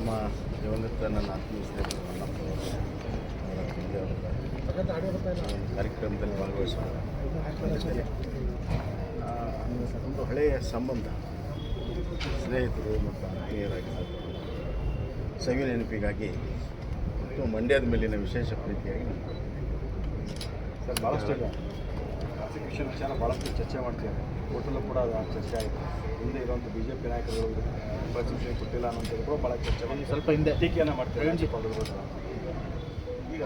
ನಮ್ಮ ದಿವಂಗತ ನನ್ನ ಆತ್ಮೀಯ ಸ್ನೇಹಿತರು ಅವರ ಕಾರ್ಯಕ್ರಮದಲ್ಲಿ ಭಾಗವಹಿಸುವ ಒಂದು ಹಳೆಯ ಸಂಬಂಧ ಸ್ನೇಹಿತರು ಮತ್ತು ಆತ್ಮೀಯರಾಗಿದ್ದರು ಸವಿ ನೆನಪಿಗಾಗಿ ಮತ್ತು ಮಂಡ್ಯದ ಮೇಲಿನ ವಿಶೇಷ ಪ್ರೀತಿಯಾಗಿ ಸರ್ ಭಾಳಷ್ಟು ಈಗ ಪ್ರಾಸಿಕ್ಯೂಷನ್ ವಿಚಾರ ಭಾಳಷ್ಟು ಚರ್ಚೆ ಮಾಡ್ತಿದ್ದಾರೆ ಕೋರ್ಟಲ್ಲೂ ಕೂಡ ಅದು ಚರ್ಚೆ ಆಯಿತು. ಹಿಂದೆ ಇರುವಂಥ ಬಿ ಜೆ ಪಿ ನಾಯಕರು ಪ್ರತಿಷ್ಠೆ ಕೊಟ್ಟಿಲ್ಲ ಅನ್ನೋಂಥದ್ದು ಕೂಡ ಭಾಳ ಚರ್ಚೆ ಒಂದು ಸ್ವಲ್ಪ ಹಿಂದೆ. ಟೀಕೆಯನ್ನು ಮಾಡ್ತಾರೆ. ಈಗ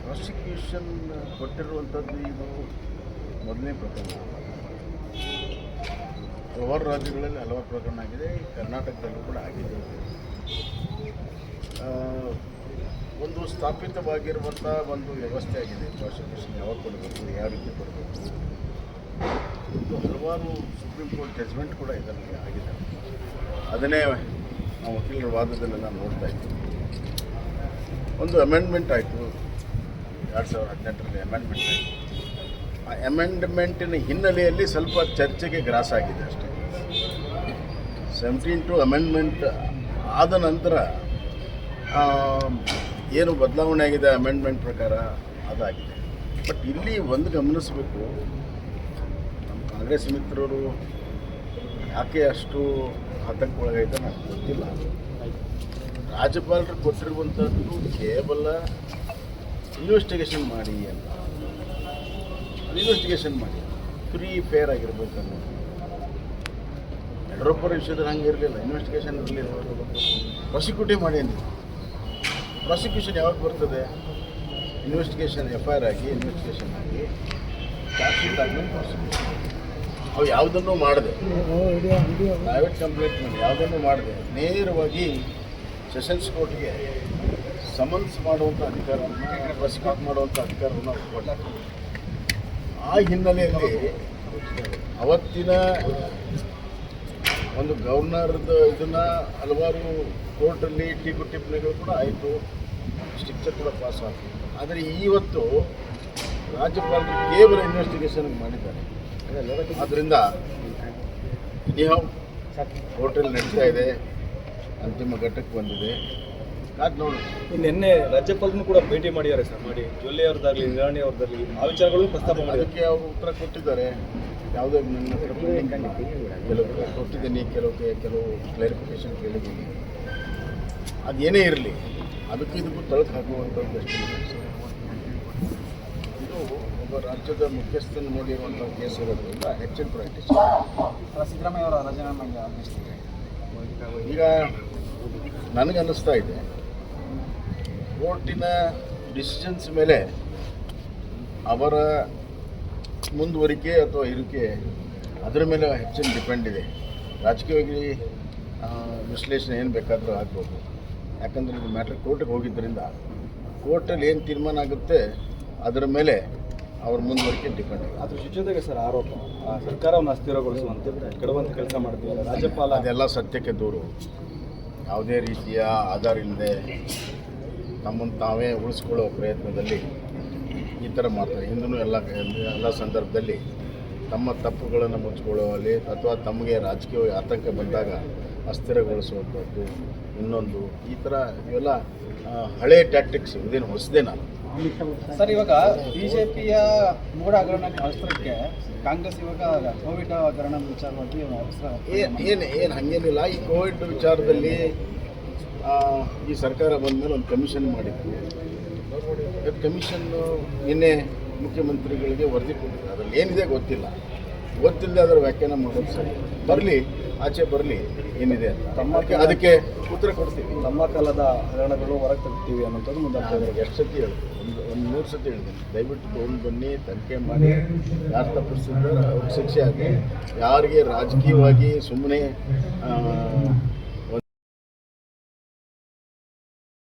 ಪ್ರಾಸಿಕ್ಯೂಷನ್ ಕೊಟ್ಟಿರುವಂಥದ್ದು ಇದು ಮೊದಲನೇ ಪ್ರಕರಣ. ಹಲವಾರು ರಾಜ್ಯಗಳಲ್ಲಿ ಹಲವಾರು ಪ್ರಕರಣ ಆಗಿದೆ. ಕರ್ನಾಟಕದಲ್ಲೂ ಕೂಡ ಆಗಿದೆ. ಒಂದು ಸ್ಥಾಪಿತವಾಗಿರುವಂಥ ಒಂದು ವ್ಯವಸ್ಥೆ ಆಗಿದೆ. ಪ್ರಾಸಿಕ್ಯೂಷನ್ ಯಾವಾಗ ಕೊಡಬೇಕು? ಯಾವ ರೀತಿ ಕೊಡಬೇಕು? ಹಲವಾರು ಸುಪ್ರೀಂ ಕೋರ್ಟ್ ಜಜ್ಮೆಂಟ್ ಕೂಡ ಇದರಲ್ಲಿ ಆಗಿದೆ. ಅದನ್ನೇ ನಾವು ವಕೀಲರ ವಾದದಲ್ಲಿ ನಾನು ನೋಡ್ತಾ ಇದ್ದೀವಿ ಒಂದು ಅಮೆಂಡ್ಮೆಂಟ್ ಆಯಿತು. ಎರಡು ಸಾವಿರದ ಹದಿನೆಂಟರಲ್ಲಿ ಅಮೆಂಡ್ಮೆಂಟ್ ಆಯಿತು. ಆ ಅಮೆಂಡ್ಮೆಂಟಿನ ಹಿನ್ನೆಲೆಯಲ್ಲಿ ಸ್ವಲ್ಪ ಚರ್ಚೆಗೆ ಗ್ರಾಸ ಆಗಿದೆ ಅಷ್ಟೇ. ಸೆವೆಂಟೀನ್ ಟು ಅಮೆಂಡ್ಮೆಂಟ್ ಆದ ನಂತರ ಏನು ಬದಲಾವಣೆ ಆಗಿದೆ ಅಮೆಂಡ್ಮೆಂಟ್ ಪ್ರಕಾರ? ಅದಾಗಿದೆ. ಬಟ್ ಇಲ್ಲಿ ಒಂದು ಗಮನಿಸಬೇಕು. ಕಾಂಗ್ರೆಸ್ ಮಿತ್ರರು ಯಾಕೆ ಅಷ್ಟು ಆತಂಕಕ್ಕೊಳಗಾಯ್ತು ನನಗೆ ಗೊತ್ತಿಲ್ಲ. ರಾಜ್ಯಪಾಲರು ಕೊಟ್ಟಿರುವಂಥದ್ದು ಕೇವಲ ಇನ್ವೆಸ್ಟಿಗೇಷನ್ ಮಾಡಿ ಅಂತ. ಇನ್ವೆಸ್ಟಿಗೇಷನ್ ಮಾಡಿ. ಫ್ರೀ ಫೇರ್ ಆಗಿರ್ಬೇಕು ಅನ್ನೋದು. ಯಡಿಯೂರಪ್ಪರ ವಿಷಯದಲ್ಲಿ ಹಂಗೆ ಇರಲಿಲ್ಲ. ಇನ್ವೆಸ್ಟಿಗೇಷನ್ ಇರಲಿಲ್ಲ. ಪ್ರಾಸಿಕ್ಯೂಟಿವ್ ಮಾಡಿ ಪ್ರಾಸಿಕ್ಯೂಷನ್ ಯಾವಾಗ ಬರ್ತದೆ? ಇನ್ವೆಸ್ಟಿಗೇಷನ್ ಎಫ್ ಐ ಆರ್ ಆಗಿ ಇನ್ವೆಸ್ಟಿಗೇಷನ್ ಆಗಿ ಚಾರ್ಜ್ ಶೀಟ್ ಆದ್ಮೇಲೆ ಪ್ರಾಸಿಕ್ಯೂಷನ್ ಅವು ಯಾವುದನ್ನು ಮಾಡಿದೆ ಪ್ರೈವೇಟ್ ಕಂಪ್ಲೇಂಟ್ ಮಾಡಿ ಯಾವುದನ್ನು ಮಾಡಿದೆ ನೇರವಾಗಿ ಸೆಷನ್ಸ್ ಕೋರ್ಟ್ಗೆ ಸಮನ್ಸ್ ಮಾಡುವಂಥ ಅಧಿಕಾರವನ್ನು ಪ್ರಾಸಿಕ್ಯೂಟ್ ಮಾಡುವಂಥ ಅಧಿಕಾರವನ್ನು ಕೊಡಲಾಗ್ತದೆ ಆ ಹಿನ್ನೆಲೆಯಲ್ಲಿ ಅವತ್ತಿನ ಒಂದು ಗವರ್ನರ್ದು ಇದನ್ನು ಹಲವಾರು ಕೋರ್ಟಲ್ಲಿ ಟೀಕು ಟಿಪ್ಪಣಿಗಳು ಕೂಡ ಆಯಿತು. ಸ್ಟ್ರಿಕ್ಚರ್ ಕೂಡ ಪಾಸ್ ಆಗ್ತದೆ ಆದರೆ ಇವತ್ತು ರಾಜ್ಯಪಾಲರು ಕೇವಲ ಇನ್ವೆಸ್ಟಿಗೇಷನ್ ಮಾಡಿದ್ದಾರೆ. ಆದ್ದರಿಂದ ಇನಿಹಾವ್ ಹೋಟೆಲ್ ನಡೀತಾ ಇದೆ. ಅಂತಿಮ ಘಟ್ಟಕ್ಕೆ ಬಂದಿದೆ. ನಿನ್ನೆ ರಾಜ್ಯಪಾಲನು ಕೂಡ ಭೇಟಿ ಮಾಡಿದ್ದಾರೆ ಸರ್ ಮಾಡಿ. ಜೊಲ್ಲೆ ಅವ್ರದ್ದಾಗಲಿ ನಿರಾಣಿ ಅವ್ರದ್ದಾಗಲಿ ಆ ವಿಚಾರಗಳು ಪ್ರಸ್ತಾಪ ಮಾಡಿದ್ದಾರೆ. ಅದಕ್ಕೆ ಅವರು ಉತ್ತರ ಕೊಟ್ಟಿದ್ದಾರೆ. ಯಾವುದೇ ನನ್ನ ಕೆಲವು ಕೊಟ್ಟಿದ್ದೀನಿ ಕೆಲವು ಕೆಲವು ಕ್ಲಾರಿಫಿಕೇಶನ್ ಕೇಳಿದ್ದೀನಿ. ಅದೇನೇ ಇರಲಿ ಅದಕ್ಕೆ ಇದಕ್ಕೂ ತಳಕು ಹಾಕುವಂಥದ್ದು ಅಷ್ಟೇ. ಇದು ಒಬ್ಬ ರಾಜ್ಯದ ಮುಖ್ಯಸ್ಥನ ನೋಡಿರುವಂಥ ಕೇಸ್ ಇರೋದ್ರಿಂದ ಹೆಚ್ಚಿನ ಪ್ರಾಕ್ಟೀಸ್ ಸಿದ್ದರಾಮಯ್ಯ ಅವರ ರಾಜೀನಾಮೆಗೆ ಆಗ್ರಹಿಸಿದ್ದಾರೆ ಈಗ ನನಗೆ ಅನ್ನಿಸ್ತಾ ಇದೆ. ಕೋರ್ಟಿನ ಡಿಸಿಷನ್ಸ್ ಮೇಲೆ ಅವರ ಮುಂದುವರಿಕೆ ಅಥವಾ ಇರಿಕೆ ಅದರ ಮೇಲೆ ಹೆಚ್ಚಿನ ಡಿಪೆಂಡ್ ಇದೆ. ರಾಜಕೀಯವಾಗಿ ವಿಶ್ಲೇಷಣೆ ಏನು ಬೇಕಾದರೂ ಆಗ್ಬೋದು. ಯಾಕಂದರೆ ಇದು ಮ್ಯಾಟ್ರ್ ಕೋರ್ಟಿಗೆ ಹೋಗಿದ್ದರಿಂದ ಕೋರ್ಟಲ್ಲಿ ಏನು ತೀರ್ಮಾನ ಆಗುತ್ತೆ ಅದರ ಮೇಲೆ ಅವ್ರ ಮುಂದುವರಿಕೆ ಡಿಪೆಂಡ್ ಅದ್ರ ಜೊತೆಗೆ ಸರ್ ಆರೋಪ. ಸರ್ಕಾರವನ್ನು ಅಸ್ಥಿರಗೊಳಿಸುವಂತೆ ಕೆಡುವಂತ ಕೆಲಸ ಮಾಡ್ತೀವಿ ರಾಜ್ಯಪಾಲ. ಅದೆಲ್ಲ ಸತ್ಯಕ್ಕೆ ದೂರು. ಯಾವುದೇ ರೀತಿಯ ಆಧಾರ ಇಲ್ಲದೆ ತಮ್ಮನ್ನು ತಾವೇ ಉಳಿಸ್ಕೊಳ್ಳೋ ಪ್ರಯತ್ನದಲ್ಲಿ ಈ ಥರ ಮಾಡ್ತಾರೆ. ಹಿಂದೂ ಎಲ್ಲ ಎಲ್ಲ ಸಂದರ್ಭದಲ್ಲಿ ತಮ್ಮ ತಪ್ಪುಗಳನ್ನು ಮುಚ್ಕೊಳ್ಳುವಲ್ಲಿ ಅಥವಾ ತಮಗೆ ರಾಜಕೀಯ ಆತಂಕ ಬಂದಾಗ ಅಸ್ಥಿರಗೊಳಿಸುವಂಥದ್ದು ಇನ್ನೊಂದು ಈ ಥರ ಇವೆಲ್ಲ ಹಳೆ ಟ್ಯಾಕ್ಟಿಕ್ಸ್ ಇದೇನು ಹೊಸದೇನಲ್ಲ ಸರ್ ಇವಾಗ ಬಿಜೆಪಿಯ ಮೂಡ ಹಗರಣ ಅವಸರಕ್ಕೆ ಕಾಂಗ್ರೆಸ್ ಇವಾಗ ಕೋವಿಡ್ ಹಗರಣ ವಿಚಾರವಾಗಿ ಏನು ಏನು ಏನು ಹಾಗೇನಿಲ್ಲ. ಈ ಕೋವಿಡ್ ವಿಚಾರದಲ್ಲಿ ಈ ಸರ್ಕಾರ ಬಂದ ಮೇಲೆ ಒಂದು ಕಮಿಷನ್ ಮಾಡಿದ್ವಿ ಕಮಿಷನ್ನು ನಿನ್ನೆ ಮುಖ್ಯಮಂತ್ರಿಗಳಿಗೆ ವರದಿ ಕೊಟ್ಟಿದ್ದಾರೆ ಅದರಲ್ಲಿ ಏನಿದೆ ಗೊತ್ತಿಲ್ಲ. ಗೊತ್ತಿಲ್ಲದೆ ಅದರ ವ್ಯಾಖ್ಯಾನ ಮಾಡೋದು ಸರಿ. ಬರಲಿ ಆಚೆ ಬರಲಿ ಏನಿದೆ ತಮ್ಮ ಅದಕ್ಕೆ ಉತ್ತರ ಕೊಡ್ತೀವಿ. ತಮ್ಮ ಕಾಲದ ಹರಣಗಳು ಹೊರಗೆ ತಗ್ತೀವಿ ಅನ್ನೋಂಥದ್ದು ಮುಂದೆ ಎಷ್ಟು ಸತಿ ಹೇಳಿದೆ ಒಂದು ಒಂದು ಮೂರು ಸತಿ ಹೇಳಿದ್ದೀನಿ ದಯವಿಟ್ಟು ತೊಗೊಂಡು ಬನ್ನಿ ತನಿಖೆ ಮಾಡಿ. ಯಾರು ತಪ್ಪಿಸಿದ್ರೆ ಅವ್ರಿಗೆ ಶಿಕ್ಷೆ ಆಗಿ ಯಾರಿಗೆ ರಾಜಕೀಯವಾಗಿ ಸುಮ್ಮನೆ